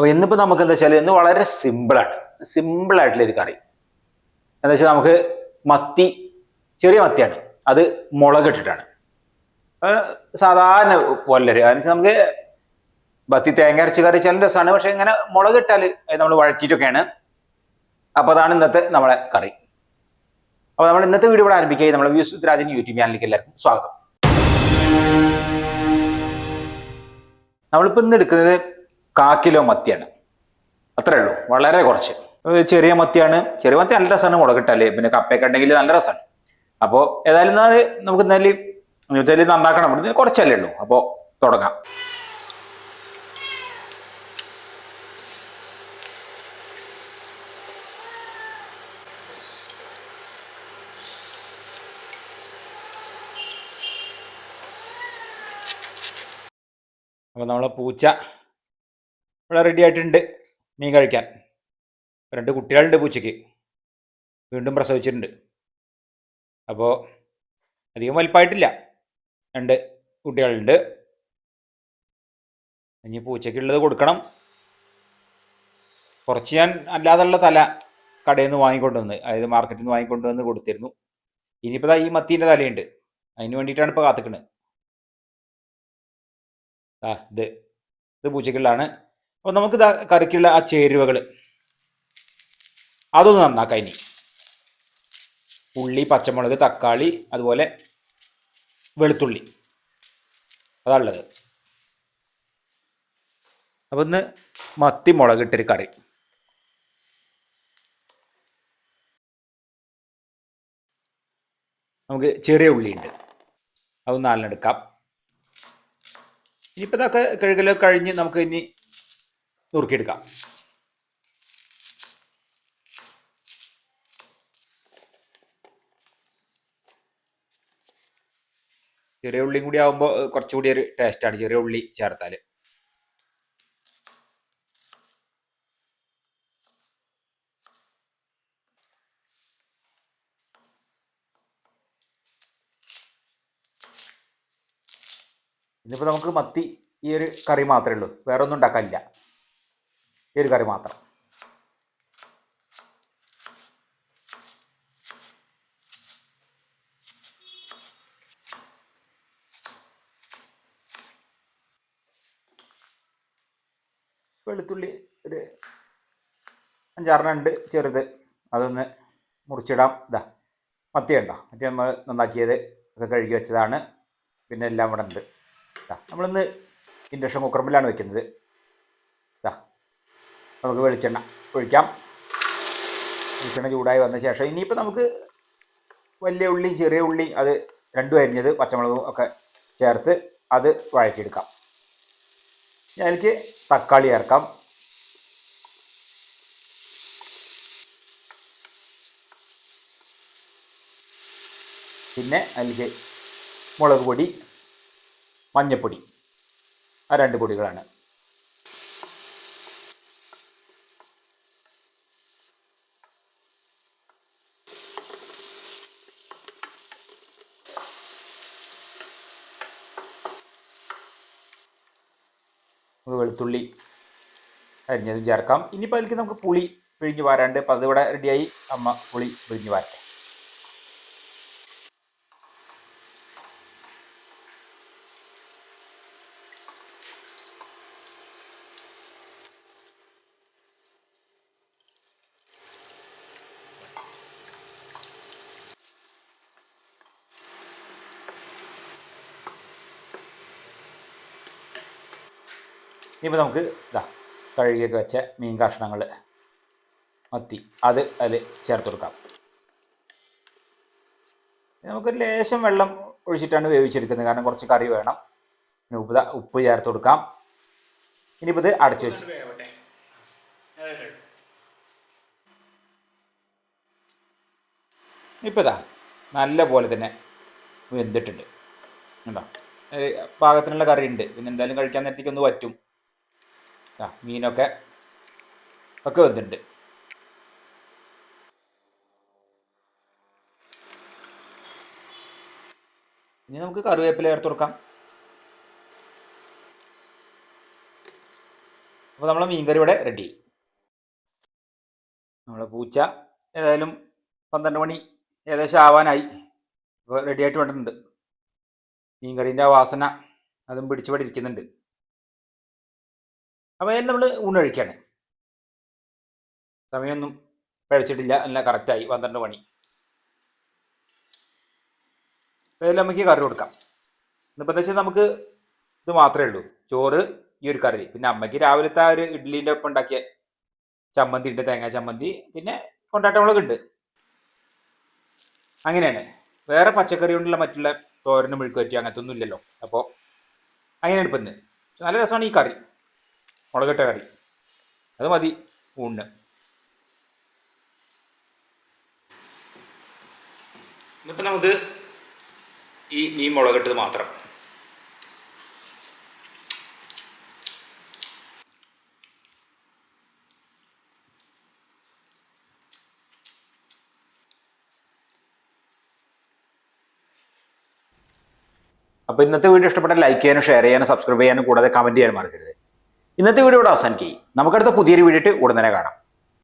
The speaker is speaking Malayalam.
അപ്പോൾ ഇന്നിപ്പോൾ നമുക്ക് എന്താ വെച്ചാൽ ഇന്ന് വളരെ സിമ്പിളാണ് സിമ്പിളായിട്ടുള്ള ഒരു കറി. എന്താ വെച്ചാൽ നമുക്ക് മത്തി ചെറിയ മത്തിയാണ്. അത് മുളകിട്ടിട്ടാണ് സാധാരണ കൊല്ലര് അതിന് നമുക്ക് ബത്തി തേങ്ങ അരച്ച് കറി വെച്ചാലും രസമാണ്. പക്ഷെ ഇങ്ങനെ മുളകിട്ടാൽ നമ്മൾ വഴറ്റിയിട്ടൊക്കെയാണ്. അപ്പോൾ അതാണ് ഇന്നത്തെ നമ്മളെ കറി. അപ്പോൾ നമ്മൾ ഇന്നത്തെ വീഡിയോ ഇവിടെ ആരംഭിക്കുകയും നമ്മുടെ വ്യൂസ് രാജൻ യൂട്യൂബ് ചാനലിലേക്ക് എല്ലാവർക്കും സ്വാഗതം. നമ്മളിപ്പോൾ ഇന്ന് എടുക്കുന്നത് കാ കിലോ മത്തിയാണ്. അത്രേ ഉള്ളൂ. വളരെ കുറച്ച്. ചെറിയ മത്തിയാണ്. ചെറിയ മത്തി നല്ല രസമാണ് മുളകിട്ടല്ലേ പിന്നെ കപ്പയൊക്കെ ഉണ്ടെങ്കിൽ നല്ല രസമാണ്. അപ്പോൾ ഏതായാലും എന്നാൽ നമുക്ക് എന്നാലും ഇന്നത്തെ നന്നാക്കണം. ഇതിന് കുറച്ചല്ലേ ഉള്ളൂ. അപ്പോൾ തുടങ്ങാം. അപ്പോൾ നമ്മളെ പൂച്ച ഇവിടെ റെഡി ആയിട്ടുണ്ട്. മീൻ കഴിക്കാൻ. രണ്ട് കുട്ടികളുണ്ട് പൂച്ചയ്ക്ക്. വീണ്ടും പ്രസവിച്ചിട്ടുണ്ട്. അപ്പോൾ അധികം വലിപ്പമായിട്ടില്ല രണ്ട് കുട്ടികളുണ്ട്. ഇനി പൂച്ചയ്ക്കുള്ളത് കൊടുക്കണം. കുറച്ച് ഞാൻ അല്ലാതുള്ള തല കടയിൽ നിന്ന് വാങ്ങിക്കൊണ്ടുവന്ന് അതായത് മാർക്കറ്റിൽ നിന്ന് വാങ്ങിക്കൊണ്ടുവന്ന് കൊടുത്തിരുന്നു. ഇനിയിപ്പോൾ ഈ മത്തീന്റെ തലയുണ്ട്. അതിന് വേണ്ടിയിട്ടാണ് ഇപ്പോൾ കാത്തുക്കുന്നത് ആ ഇത്. ഇത് പൂച്ചക്കുള്ളതാണ് അപ്പോൾ നമുക്ക് കറിക്കുള്ള ആ ചേരുവകൾ അതൊന്ന് നന്നാക്കാം ഇനി. ഉള്ളി പച്ചമുളക് തക്കാളി അതുപോലെ വെളുത്തുള്ളി. അതാണുള്ളത്. അപ്പം ഇന്ന് മത്തി മുളകിട്ടൊരു കറി. നമുക്ക് ചെറിയ ഉള്ളിയുണ്ട്. അതൊന്ന് നാലിനെടുക്കാം. ഇനിയിപ്പോൾ ഇതൊക്കെ കഴുകലൊക്കെ കഴിഞ്ഞ് നമുക്ക് ഇനി നുറുക്കിയെടുക്കാം. ചെറിയ ഉള്ളിയും കൂടി ആകുമ്പോൾ കുറച്ചുകൂടി ഒരു ടേസ്റ്റാണ് ചെറിയ ഉള്ളി ചേർത്താൽ ഇന്നിപ്പോൾ നമുക്ക് മത്തി ഈ ഒരു കറി മാത്രമേ ഉള്ളൂ. വേറെ ഒന്നും ഉണ്ടാക്കാനില്ല. ഈ ഒരു കറി മാത്രം. വെളുത്തുള്ളി ഒരു അഞ്ചാറെണ്ണം ഉണ്ട് ചെറുത്. അതൊന്ന് മുറിച്ചിടാം. ഇതാ മത്തി ഉണ്ടോ മത്തി നമ്മൾ നന്നാക്കിയത് ഒക്കെ കഴുകി വെച്ചതാണ്. പിന്നെ എല്ലാം ഇവിടെ ഉണ്ട്. നമ്മളിന്ന് ഇൻഡക്ഷൻ കുക്കറമ്പിലാണ് വെക്കുന്നത്. നമുക്ക് വെളിച്ചെണ്ണ ഒഴിക്കാം. വെളിച്ചെണ്ണ ചൂടായി വന്ന ശേഷം ഇനിയിപ്പോൾ നമുക്ക് വലിയ ഉള്ളി ചെറിയ ഉള്ളി അത് രണ്ടും അരിഞ്ഞത് പച്ചമുളകും ഒക്കെ ചേർത്ത് അത് വഴറ്റിയെടുക്കാം. അതിലേക്ക് തക്കാളി ചേർക്കാം. പിന്നെ അതിലേക്ക് മുളക് പൊടി മഞ്ഞപ്പൊടി. ആ രണ്ട് പൊടികളാണ്. നമുക്ക് വെളുത്തുള്ളി അരിഞ്ഞതും ചേർക്കാം. ഇനിയിപ്പോൾ അതിലേക്ക് നമുക്ക് പുളി പിഴിഞ്ഞ് വാരാണ്ട്. അപ്പോൾ അതിവിടെ റെഡിയായി അമ്മ പുളി പിഴിഞ്ഞ് വാരട്ടെ. ഇനിയിപ്പോൾ നമുക്ക് ഇതാ കഴുകിയൊക്കെ വെച്ച മീൻ കഷ്ണങ്ങൾ മത്തി അത് അതിൽ ചേർത്ത് കൊടുക്കാം. നമുക്കൊരു ലേശം വെള്ളം ഒഴിച്ചിട്ടാണ് വേവിച്ചെടുക്കുന്നത്. കാരണം കുറച്ച് കറി വേണം. പിന്നെ ഉപ്പ് ഉപ്പ് ചേർത്ത് കൊടുക്കാം. ഇനിയിപ്പോൾ ഇത് അടച്ചു വെച്ചു ഇപ്പോൾ ഇതാ നല്ല പോലെ തന്നെ വെന്തിട്ടുണ്ട്. കണ്ടോ? ഏ, പാകത്തിനുള്ള കറി ഉണ്ട്. പിന്നെ എന്തായാലും കഴിക്കാൻ നേരത്തേക്ക് ഒന്ന് പറ്റും ആ മീനൊക്കെ ഒക്കെ വന്നിട്ടുണ്ട് ഇനി നമുക്ക് കറിവേപ്പില ചേർത്ത് കൊടുക്കാം. അപ്പോൾ നമ്മളെ മീൻകറി ഇവിടെ റെഡി നമ്മളെ പൂച്ച ഏതായാലും പന്ത്രണ്ട് മണി ഏകദേശം ആവാനായി. അപ്പോൾ റെഡിയായിട്ട് വേണ്ടിട്ടുണ്ട് മീൻകറീന്റെ ആ വാസന അതും പിടിച്ചുപടി ഇരിക്കുന്നുണ്ട്. അപ്പോൾ അതിൽ നമ്മൾ ഊണ് കഴിക്കുകയാണ് സമയമൊന്നും പഴച്ചിട്ടില്ല എല്ലാം കറക്റ്റായി പന്ത്രണ്ട് മണി. അതിൽ നമുക്ക് കറി കൊടുക്കാം. ഇന്നിപ്പോൾ എന്താ വെച്ചാൽ നമുക്ക് ഇത് മാത്രമേ ഉള്ളൂ. ചോറ് ഈ ഒരു കറി. പിന്നെ അമ്മയ്ക്ക് രാവിലത്തെ ആ ഒരു ഇഡ്ഡലിന്റെ ഒപ്പം ഉണ്ടാക്കിയ ചമ്മന്തി ഉണ്ട്. തേങ്ങാ ചമ്മന്തി. പിന്നെ കൊണ്ടാട്ടമുളക് ഉണ്ട്. അങ്ങനെയാണ്. വേറെ പച്ചക്കറി കൊണ്ടുള്ള മറ്റുള്ള തോരനും മെഴുക്ക് പറ്റി അങ്ങനത്തെ ഒന്നും ഇല്ലല്ലോ. അപ്പോൾ അങ്ങനെയാണ് ഇപ്പം നല്ല രസമാണ് ഈ കറി. മുളകിട്ട കറി. അത് മതി ഊണിന് ഇന്നിപ്പോൾ നമുക്ക് ഈ മീൻ മുളകിട്ടത് മാത്രം. അപ്പോൾ ഇന്നത്തെ വീഡിയോ ഇഷ്ടപ്പെട്ടാൽ ലൈക്ക് ചെയ്യാനും ഷെയർ ചെയ്യാനും സബ്സ്ക്രൈബ് ചെയ്യാനും കൂടാതെ കമന്റ് ചെയ്യാനും മറക്കരുത്. ഇന്നത്തെ വീഡിയോ ഇവിടെ അവസാനിക്കുകയും നമുക്കടുത്ത പുതിയൊരു വീഡിയോ ഉടനെ കാണാം.